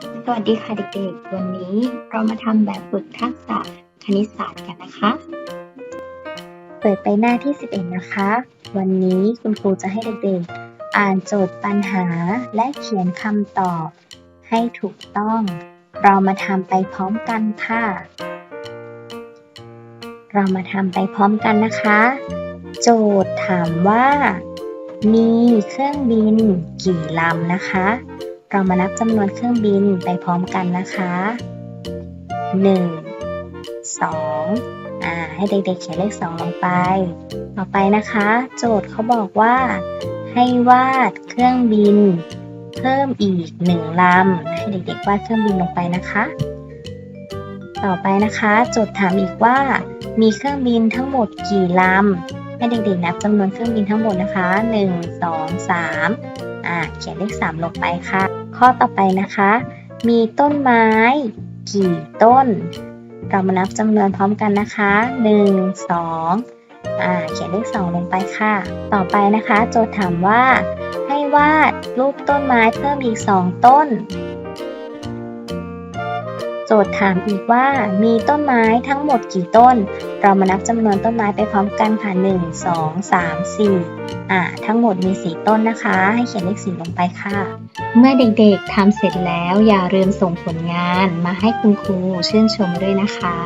สวัสดีค่ะเด็กๆ วันนี้เรามาทำแบบฝึกทักษะคณิตศาสตร์กันนะคะ เปิดไปหน้าที่ 11 นะคะ วันนี้คุณครูจะให้เด็กๆ อ่านโจทย์ปัญหาและเขียนคำตอบ ให้ถูกต้อง เรามาทำไปพร้อมกันค่ะ เรามาทำไปพร้อมกันนะคะ โจทย์ถามว่า มีเครื่องบินกี่ลำนะคะ เรามานับจำนวนเครื่องบินไปพร้อมกันนะคะ 1 2อ่าให้เด็กๆเขียนเลข 2 ลงไป ต่อไปนะคะ โจทย์เขาบอกว่า ให้วาดเครื่องบิน เพิ่มอีก1ลำให้เด็กๆวาดเครื่องบินลงไปนะคะ ต่อไปนะคะ โจทย์ถามอีกว่า มีเครื่องบินทั้งหมดกี่ลำ ให้เด็กๆนับจำนวนเครื่องบินทั้งหมดนะคะ 1 2 3อ่าเขียนเลข 3 ลงไปค่ะ ข้อต่อไปนะคะ มีต้นไม้ กี่ต้น เรามานับจำนวนพร้อมกันนะคะ 1 2อ่าเขียนเลข 2 ลงไปค่ะ ต่อไปนะคะ โจทย์ถามว่าให้วาดรูปต้นไม้เพิ่มอีก 2 ต้น โจทย์ถามอีกว่ามีต้นไม้ทั้งหมดกี่ต้น เรามานับจำนวนต้นไม้ไปพร้อมกันค่ะ 1 2 3 4 อ่า ทั้งหมดมี 4 ต้นนะคะ ให้เขียนเลขสีลงไปค่ะ เมื่อเด็กๆทำเสร็จแล้วอย่าลืมส่งผลงานมาให้คุณครูชื่นชมด้วยนะคะ